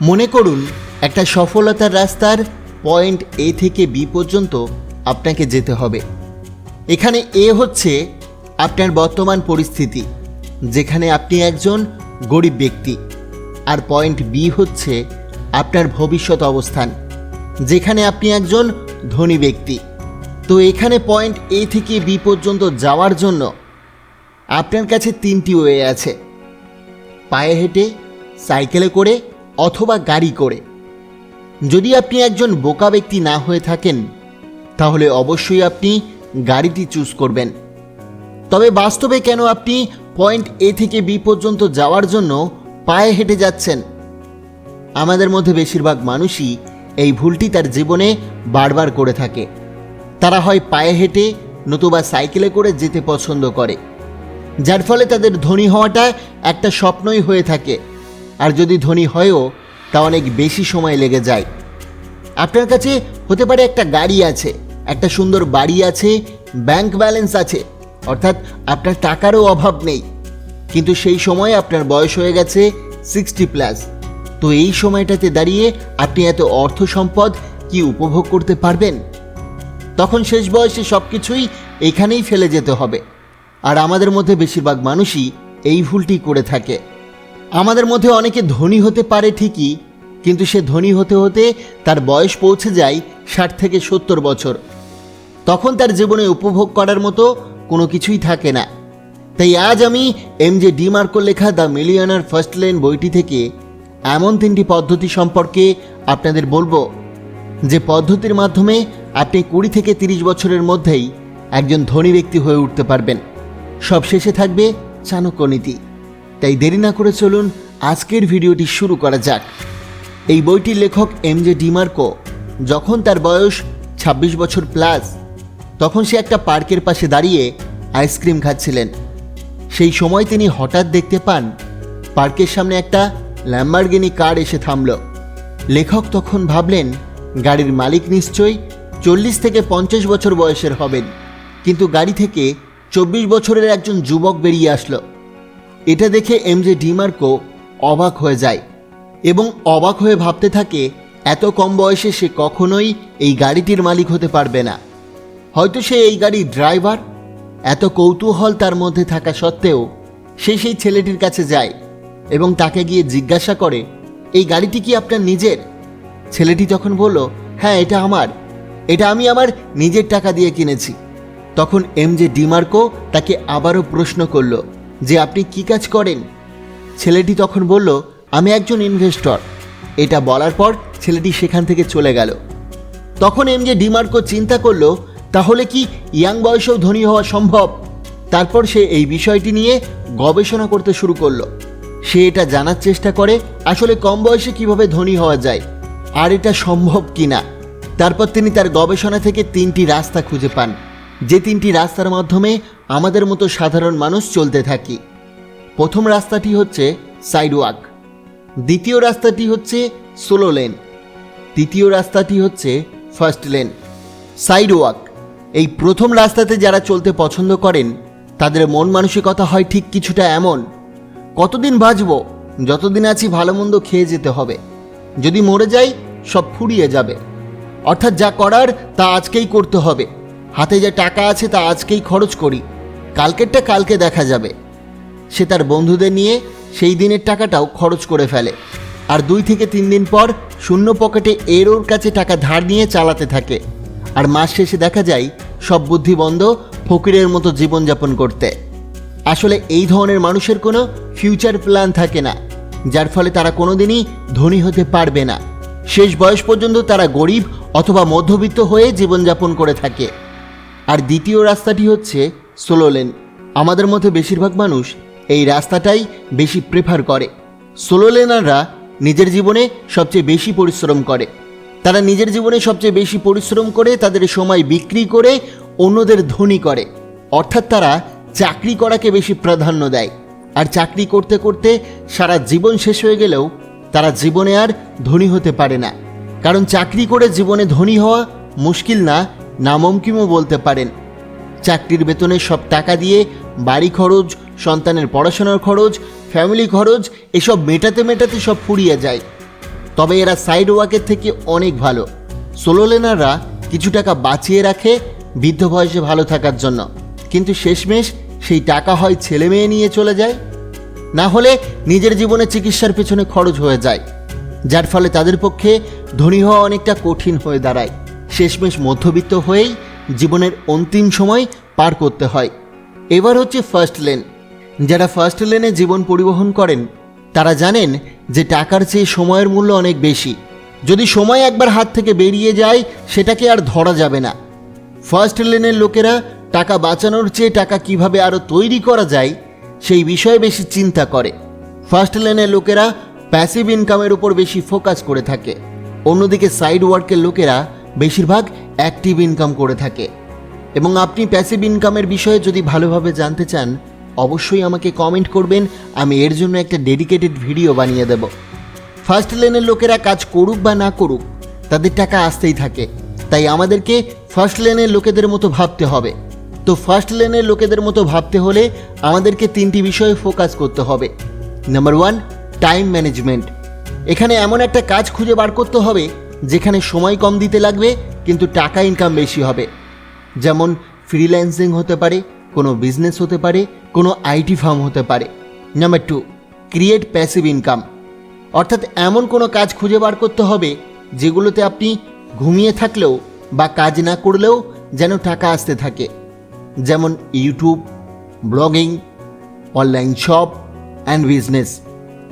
মনে করুন, একটা সফলতার রাস্তার পয়েন্ট এ থেকে বি পর্যন্ত আপনাকে যেতে হবে। এখানে এ হচ্ছে আপনার বর্তমান পরিস্থিতি, যেখানে আপনি একজন গরিব ব্যক্তি। আর পয়েন্ট বি হচ্ছে আপনার ভবিষ্যৎ অবস্থান, যেখানে আপনি একজন ধনী ব্যক্তি। তো এখানে পয়েন্ট এ থেকে বি পর্যন্ত যাওয়ার জন্য আপনার কাছে তিনটি ওয়ে আছে। পায়ে হেঁটে সাইকেলে করে অথবা গাড়ি করে। যদি আপনি একজন বোকা ব্যক্তি না হয়ে থাকেন, তাহলে অবশ্যই আপনি গাড়িটি চুজ করবেন। তবে বাস্তবে কেন আপনি পয়েন্ট এ থেকে বি পর্যন্ত যাওয়ার জন্য পায়ে হেঁটে যাচ্ছেন? আমাদের মধ্যে বেশিরভাগ মানুষই এই ভুলটি তার জীবনে বারবার করে থাকে। তারা হয় পায়ে হেঁটে নতুবা সাইকেলে করে যেতে পছন্দ করে, যার ফলে তাদের ধনী হওয়াটা একটা স্বপ্নই হয়ে থাকে। আর যদি ধনী হয়ও, তা অনেক বেশি সময় লেগে যায়। আপনার কাছে হতে পারে একটা গাড়ি আছে, একটা সুন্দর বাড়ি আছে, ব্যাংক ব্যালেন্স আছে, অর্থাৎ আপনার টাকারও অভাব নেই। কিন্তু সেই সময় আপনার বয়স হয়ে গেছে সিক্সটি প্লাস তো এই সময়টাতে দাঁড়িয়ে আপনি এত অর্থ সম্পদ কি উপভোগ করতে পারবেন? তখন শেষ বয়সে সব কিছুই এখানেই ফেলে যেতে হবে। আর আমাদের মধ্যে বেশিরভাগ মানুষই এই ভুলটি করে থাকে। আমাদের মধ্যে অনেকে ধনী হতে পারে ঠিকই, কিন্তু সে ধনী হতে হতে তার বয়স পৌঁছে যায় ষাট থেকে সত্তর বছর। তখন তার জীবনে উপভোগ করার মতো কোনো কিছুই থাকে না। তাই আজ আমি এম জে ডিমার্কো লেখা দ্য মিলিয়নার ফার্স্ট লেন বইটি থেকে এমন তিনটি পদ্ধতি সম্পর্কে আপনাদের বলব, যে পদ্ধতির মাধ্যমে আপনি কুড়ি থেকে তিরিশ বছরের মধ্যেই একজন ধনী ব্যক্তি হয়ে উঠতে পারবেন। সব শেষে থাকবে চাণক্য নীতি। তাই দেরি না করে চলুন আজকের ভিডিওটি শুরু করা যাক। এই বইটির লেখক এম জে ডিমার্কো। যখন তার বয়স ২৬ বছর প্লাস, তখন সে একটা পার্কের পাশে দাঁড়িয়ে আইসক্রিম খাচ্ছিলেন। সেই সময় তিনি হঠাৎ দেখতে পান, পার্কের সামনে একটা ল্যাম্বারগিনি কার এসে থামল। লেখক তখন ভাবলেন, গাড়ির মালিক নিশ্চয়ই চল্লিশ থেকে পঞ্চাশ বছর বয়সের হবেন। কিন্তু গাড়ি থেকে চব্বিশ বছরের একজন যুবক বেরিয়ে আসলো। এটা দেখে এম জে ডিমার্কো অবাক হয়ে যায় এবং অবাক হয়ে ভাবতে থাকে, এত কম বয়সে সে কখনোই এই গাড়িটির মালিক হতে পারবে না। হয়তো সে এই গাড়ির ড্রাইভার। এত কৌতূহল তার মধ্যে থাকা সত্ত্বেও সে সেই ছেলেটির কাছে যায় এবং তাকে গিয়ে জিজ্ঞাসা করে, এই গাড়িটি কি আপনার নিজের? ছেলেটি তখন বলল হ্যাঁ এটা আমার। এটা আমি আমার নিজের টাকা দিয়ে কিনেছি। তখন এম জে ডিমার্কো তাকে আবারও প্রশ্ন করল যে আপনি কি কাজ করেন? ছেলেটি তখন বলল, আমি একজন ইনভেস্টর এটা বলার পর ছেলেটি সেখান থেকে চলে গেল। তখন এম জে ডিমার্কো চিন্তা করল, তাহলে কি ইয়াং বয়সেও ধনী হওয়া সম্ভব? তারপর সে এই বিষয়টি নিয়ে গবেষণা করতে শুরু করল। সে এটা জানার চেষ্টা করে, আসলে কম বয়সে কীভাবে ধনী হওয়া যায়, আর এটা সম্ভব কিনা? তারপর তিনি তার গবেষণা থেকে তিনটি রাস্তা খুঁজে পান। যে তিনটি রাস্তার মাধ্যমে আমাদের মতো সাধারণ মানুষ চলতে থাকি। প্রথম রাস্তাটি হচ্ছে সাইডওয়াক দ্বিতীয় রাস্তাটি হচ্ছে সোলো লেন তৃতীয় রাস্তাটি হচ্ছে ফার্স্ট লেন সাইডওয়াক এই প্রথম রাস্তাতে যারা চলতে পছন্দ করেন, তাদের মন মানসিকতা হয় ঠিক কিছুটা এমন। কতদিন বাঁচব? যতদিন আছি ভালো মন্দ খেয়ে যেতে হবে। যদি মরে যাই, সব ফুরিয়ে যাবে। অর্থাৎ যা করার তা আজকেই করতে হবে। হাতে যে টাকা আছে তা আজকেই খরচ করি, কালকেরটা কালকে দেখা যাবে। সে তার বন্ধুদের নিয়ে সেই দিনের টাকাটাও খরচ করে ফেলে। আর দুই থেকে তিন দিন পর শূন্য পকেটে এর ওর কাছে টাকা ধার নিয়ে চালাতে থাকে। আর মাস শেষে দেখা যায়, সব বুদ্ধি বন্ধ ফকিরের মতো জীবনযাপন করতে। আসলে এই ধরনের মানুষের কোনো ফিউচার প্ল্যান থাকে না, যার ফলে তারা কোনোদিনই ধনী হতে পারবে না। শেষ বয়স পর্যন্ত তারা গরিব অথবা মধ্যবিত্ত হয়ে জীবনযাপন করে থাকে। আর দ্বিতীয় রাস্তাটি হচ্ছে সোলো লেন। আমাদের মধ্যে বেশিরভাগ মানুষ এই রাস্তাটাই বেশি প্রেফার করে। সোলো লেনাররা নিজের জীবনে সবচেয়ে বেশি পরিশ্রম করে। তারা নিজের জীবনে সবচেয়ে বেশি পরিশ্রম করে, তাদের সময় বিক্রি করে, অন্যদের ধনী করে। অর্থাৎ তারা চাকরি করাকে বেশি প্রাধান্য দেয়। আর চাকরি করতে করতে সারা জীবন শেষ হয়ে গেলেও তারা জীবনে আর ধনী হতে পারে না। কারণ চাকরি করে জীবনে ধনী হওয়া মুশকিল না নামমকিমও বলতে পারেন। চাকরির বেতনের সব টাকা দিয়ে বাড়ি খরচ, সন্তানের পড়াশোনার খরচ ফ্যামিলি খরচ, এসব মেটাতে মেটাতে সব ফুরিয়ে যায়। তবে এরা সাইড ওয়াকের থেকে অনেক ভালো। সোলো লেনাররা কিছু টাকা বাঁচিয়ে রাখে বৃদ্ধ বয়সে ভালো থাকার জন্য। কিন্তু শেষমেশ সেই টাকা হয় ছেলে মেয়ে নিয়ে চলে যায়। না হলে নিজের জীবনে চিকিৎসার পেছনে খরচ হয়ে যায়। যার ফলে তাদের পক্ষে ধনী হওয়া অনেকটা কঠিন হয়ে দাঁড়ায়। শেষমেশ মধ্যবিত্ত হয়েই জীবনের অন্তিম সময় পার করতে হয়। এবার হচ্ছে ফার্স্ট লেন যারা ফার্স্ট লেনে জীবন পরিবহন করেন, তারা জানেন যে টাকার চেয়ে সময়ের মূল্য অনেক বেশি। যদি সময় একবার হাত থেকে বেরিয়ে যায়, সেটাকে আর ধরা যাবে না। ফার্স্ট লেনের লোকেরা টাকা বাঁচানোর চেয়ে টাকা কীভাবে আরও তৈরি করা যায়, সেই বিষয়ে বেশি চিন্তা করে। ফার্স্ট লেনের লোকেরা প্যাসিভ ইনকামের উপর বেশি ফোকাস করে থাকে। অন্যদিকে সাইড ওয়ার্কের লোকেরা বেশিরভাগ অ্যাক্টিভ ইনকাম করে থাকে। এবং আপনি প্যাসিভ ইনকামের বিষয়ে যদি ভালোভাবে জানতে চান, অবশ্যই আমাকে কমেন্ট করবেন, আমি এর জন্য একটা ডেডিকেটেড ভিডিও বানিয়ে দেব। ফার্স্ট লেনের লোকেরা কাজ করুক বা না করুক, তাদের টাকা আসতেই থাকে। তাই আমাদেরকে ফার্স্ট লেনের লোকেদের মতো ভাবতে হবে। তো ফার্স্ট লেনের লোকেদের মতো ভাবতে হলে আমাদেরকে তিনটি বিষয়ে ফোকাস করতে হবে। নাম্বার ওয়ান টাইম ম্যানেজমেন্ট এখানে এমন একটা কাজ খুঁজে বার করতে হবে যেখানে সময় কম দিতে লাগবে, কিন্তু টাকা ইনকাম বেশি হবে। যেমন ফ্রিল্যান্সিং হতে পারে, কোনো বিজনেস হতে পারে, কোনো আইটি ফার্ম হতে পারে। Number two create passive income অর্থাৎ এমন কোনো কাজ খুঁজে বার করতে হবে, যেগুলোতে আপনি ঘুমিয়ে থাকলেও বা কাজ না করলেও যেন টাকা আসতে থাকে। যেমন YouTube blogging online shop and business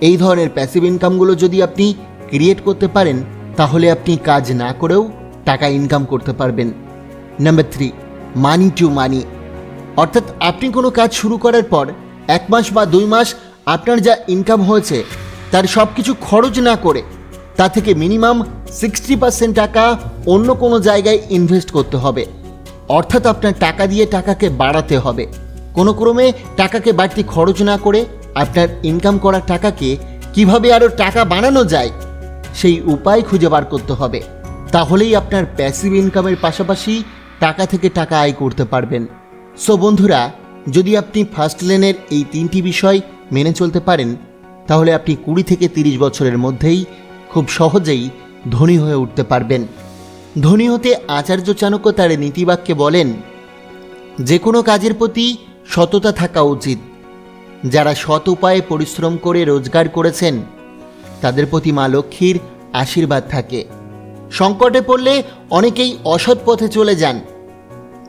এই ধরনের প্যাসিভ ইনকামগুলো যদি আপনি ক্রিয়েট করতে পারেন তাহলে আপনি কাজ না করেও টাকা ইনকাম করতে পারবেন। Number three money to money অর্থাৎ আপনি কোনো কাজ শুরু করার পর এক মাস বা দুই মাস আপনার যা ইনকাম হয়েছে, তার সব কিছু খরচ না করে তা থেকে মিনিমাম সিক্সটি পার্সেন্ট টাকা অন্য কোনো জায়গায় ইনভেস্ট করতে হবে। অর্থাৎ আপনার টাকা দিয়ে টাকাকে বাড়াতে হবে। কোনো ক্রমে টাকাকে বাড়তি খরচ না করে আপনার ইনকাম করা টাকাকে কীভাবে আরও টাকা বানানো যায় সেই উপায় খুঁজে বার করতে হবে। তাহলেই আপনার প্যাসিভ ইনকামের পাশাপাশি টাকা থেকে টাকা আয় করতে পারবেন। সো বন্ধুরা, যদি আপনি ফার্স্ট লেনের এই তিনটি বিষয় মেনে চলতে পারেন, তাহলে আপনি কুড়ি থেকে তিরিশ বছরের মধ্যেই খুব সহজেই ধনী হয়ে উঠতে পারবেন। ধনী হতে আচার্য চাণক্য তার নীতিবাক্যে বলেন, যে কোনো কাজের প্রতি সততা থাকা উচিত। যারা সৎ উপায়ে পরিশ্রম করে রোজগার করেছেন তাদের প্রতি মা লক্ষ্মীর আশীর্বাদ থাকে। সংকটে পড়লে অনেকেই অসৎ পথে চলে যান।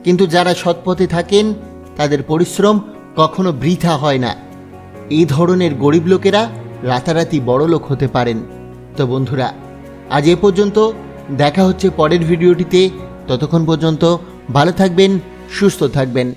কিন্তু যারা সৎ পথে থাকেন, তাদের পরিশ্রম কখনো বৃথা হয় না। এই ধরনের গরিব লোকেরা রাতারাতি বড় লোক হতে পারেন। তো বন্ধুরা, আজ এ পর্যন্ত। দেখা হচ্ছে পরের ভিডিওটিতে। ততক্ষণ পর্যন্ত ভালো থাকবেন, সুস্থ থাকবেন।